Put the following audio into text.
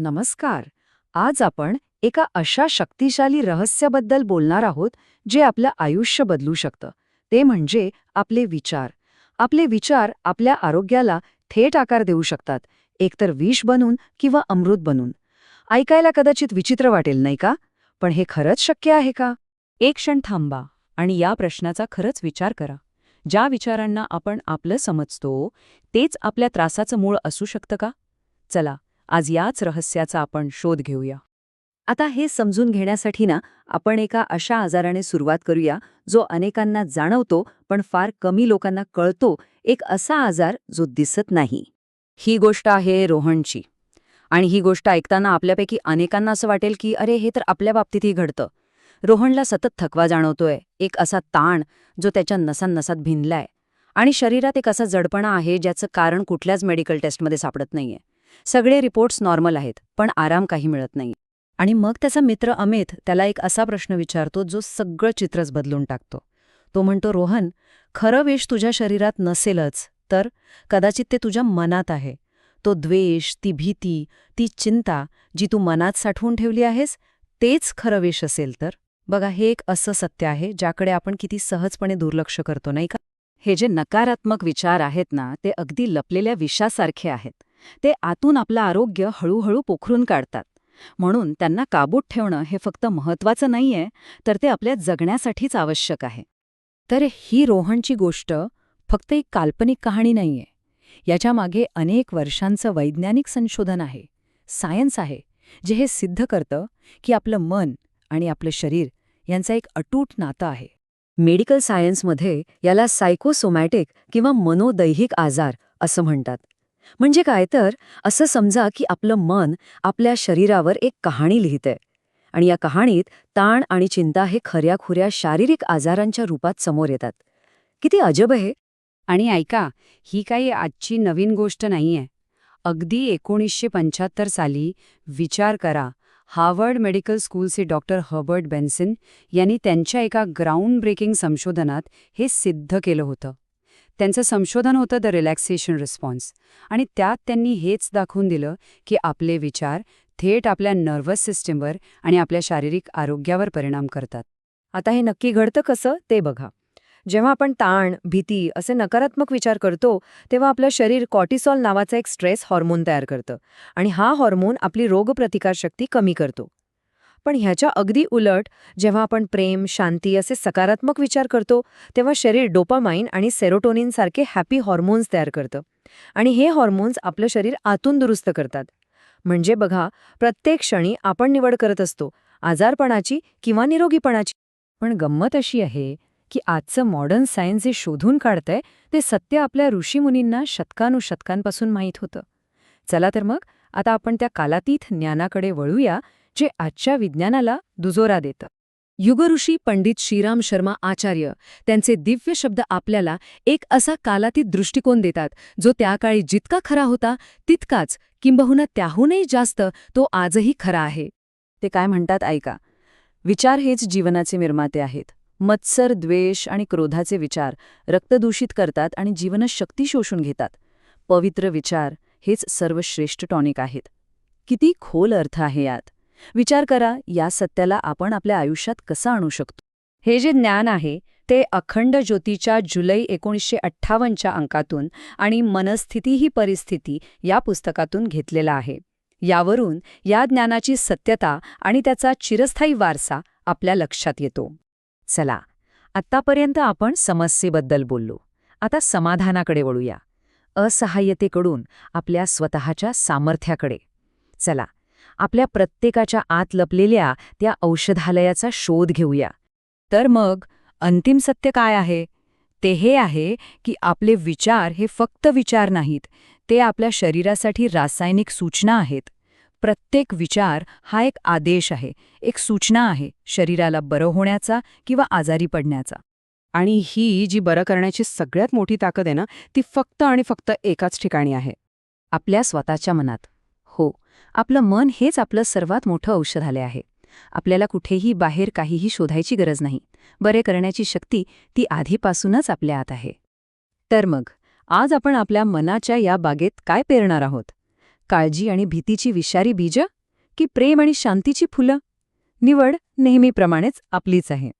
नमस्कार. आज आपण एका अशा शक्तिशाली रहस्याबद्दल बोलणार आहोत जे आपलं आयुष्य बदलू शकतं. ते म्हणजे आपले विचार. आपले विचार आपल्या आरोग्याला थेट आकार देऊ शकतात एकतर विष बनून किंवा अमृत बनून. ऐकायला कदाचित विचित्र वाटेल नाही का? पण हे खरंच शक्य आहे का? एक क्षण थांबा आणि या प्रश्नाचा खरंच विचार करा. ज्या विचारांना आपण आपलं समजतो तेच आपल्या त्रासाचं मूळ असू शकतं का? चला आज याच रहस्याचा आपण शोध घेऊया. आता हे समजून घेण्यासाठी ना आपण एका अशा आजाराने सुरुवात करूया जो अनेकांना जाणवतो पण फार कमी लोकांना कळतो एक असा आजार जो दिसत नाही. ही गोष्ट आहे रोहनची. आणि ही गोष्ट ऐकताना आपल्यापैकी अनेकांना असं वाटेल की अरे हे तर आपल्या बाबतीतही घडतं. रोहनला सतत थकवा जाणवतोय एक असा ताण जो त्याच्या नसांनसात भिनलाय. आणि शरीरात एक असा जडपणा आहे ज्याचं कारण कुठल्याच मेडिकल टेस्टमध्ये सापडत नाहीये. सगळे रिपोर्ट्स नॉर्मल आहेत पण आराम काही मिळत नाही. आणि मग त्याचा मित्र अमित त्याला एक असा प्रश्न विचारतो जो सगळं चित्रच बदलून टाकतो. तो म्हणतो रोहन खरं वेश तुझ्या शरीरात नसेलच तर कदाचित ते तुझ्या मनात आहे. तो द्वेष ती भीती ती चिंता जी तू मनात साठवून ठेवली आहेस तेच खरं वेश असेल तर? बघा हे एक असं सत्य आहे ज्याकडे आपण किती सहजपणे दुर्लक्ष करतो नाही का? हे जे नकारात्मक विचार आहेत ना ते अगदी लपलेल्या विषासारखे आहेत. ते आतून आपलं आरोग्य हळूहळू पोखरून काढतात. म्हणून त्यांना काबूत ठेवणं हे फक्त महत्वाचं नाहीये तर ते आपल्या जगण्यासाठीच आवश्यक आहे. तर ही रोहनची गोष्ट फक्त एक काल्पनिक कहाणी नाहीये. याच्यामागे अनेक वर्षांचं वैज्ञानिक संशोधन आहे. सायन्स आहे जे हे सिद्ध करतं की आपलं मन आणि आपलं शरीर यांचं एक अटूट नातं आहे. मेडिकल सायन्समध्ये याला सायकोसोमॅटिक किंवा मनोदैहिक आजार असं म्हणतात. म्हणजे काय तर असं समजा की आपलं मन आपल्या शरीरावर एक कहाणी लिहितंय. आणि या कहाणीत ताण आणि चिंता हे खऱ्याखुऱ्या शारीरिक आजारांच्या रूपात समोर येतात. किती अजब आहे आणि ऐका ही काही आजची नवीन गोष्ट नाहीये. अगदी एकोणीसशे पंच्याहत्तर साली विचार करा हार्वर्ड मेडिकल स्कूलचे डॉक्टर हर्बर्ट बेन्सन यांनी त्यांच्या एका ग्राउंड ब्रेकिंग संशोधनात हे सिद्ध केलं होतं. त्यांचं संशोधन होतं द रिलॅक्सेशन रिस्पॉन्स आणि त्यात त्यांनी हेच दाखवून दिलं की आपले विचार थेट आपल्या नर्वस सिस्टीमवर आणि आपल्या शारीरिक आरोग्यावर परिणाम करतात. आता हे नक्की घडतं कसं? ते बघा. जेव्हा आपण ताण भीती असे नकारात्मक विचार करतो तेव्हा आपलं शरीर कॉर्टिसॉल नावाचा एक स्ट्रेस हॉर्मोन तयार करतं. आणि हा हॉर्मोन आपली रोगप्रतिकारशक्ती कमी करतो. पण ह्याच्या अगदी उलट जेव्हा आपण प्रेम शांती असे सकारात्मक विचार करतो तेव्हा शरीर डोपामाइन आणि सेरोटोनिनसारखे हॅपी हॉर्मोन्स तयार करतं. आणि हे हॉर्मोन्स आपलं शरीर आतून दुरुस्त करतात. म्हणजे बघा प्रत्येक क्षणी आपण निवड करत असतो आजारपणाची किंवा निरोगीपणाची. पण गंमत अशी आहे की आजचं मॉडर्न सायन्स जे शोधून काढतंय ते सत्य आपल्या ऋषीमुनींना शतकानुशतकांपासून माहीत होतं. चला तर मग आता आपण त्या कालातीत ज्ञानाकडे वळूया जे आजच्या विज्ञानाला दुजोरा देतं. युगऋषी पंडित श्रीराम शर्मा आचार्य त्यांचे दिव्य शब्द आपल्याला एक असा कालातीत दृष्टिकोन देतात जो त्या काळी जितका खरा होता तितकाच किंबहुना त्याहूनही जास्त तो आजही खरा आहे. ते काय म्हणतात ऐका. विचार हेच जीवनाचे निर्माते आहेत. मत्सर द्वेष आणि क्रोधाचे विचार रक्तदूषित करतात आणि जीवनशक्ती शोषून घेतात. पवित्र विचार हेच सर्वश्रेष्ठ टॉनिक आहेत. किती खोल अर्थ आहे यात. विचार करा या सत्याला आपण आपल्या आयुष्यात कसं आणू शकतो? हे जे ज्ञान आहे ते अखंड ज्योतीच्या जुलै एकोणीसशे अठ्ठावन्नच्या अंकातून आणि मनस्थिती ही परिस्थिती या पुस्तकातून घेतलेला आहे. यावरून या ज्ञानाची सत्यता आणि त्याचा चिरस्थायी वारसा आपल्या लक्षात येतो. चला आत्तापर्यंत आपण समस्येबद्दल बोललो. आता समाधानाकडे वळूया. असहाय्यतेकडून आपल्या स्वतःच्या सामर्थ्याकडे. चला आपल्या प्रत्येकाच्या आत लपलेल्या त्या औषधालयाचा शोध घेऊया. तर मग अंतिम सत्य काय आहे? ते हे आहे की आपले विचार हे फक्त विचार नाहीत ते आपल्या शरीरासाठी रासायनिक सूचना आहेत. प्रत्येक विचार हा एक आदेश आहे एक सूचना आहे शरीराला बरं होण्याचा किंवा आजारी पडण्याचा. आणि ही जी बरं करण्याची सगळ्यात मोठी ताकद आहे ना ती फक्त आणि फक्त एकाच ठिकाणी आहे. आपल्या स्वतःच्या मनात. आपलं मन हेच आपलं सर्वात मोठं औषधालय आहे. आपल्याला कुठेही बाहेर काहीही शोधायची गरज नाही. बरे करण्याची शक्ती ती आधीपासूनच आपल्या आत आहे. तर मग आज आपण आपल्या मनाच्या या बागेत काय पेरणार आहोत? काळजी आणि भीतीची विषारी बीजं? की प्रेम आणि शांतीची फुलं? निवड नेहमीप्रमाणेच आपलीच आहे.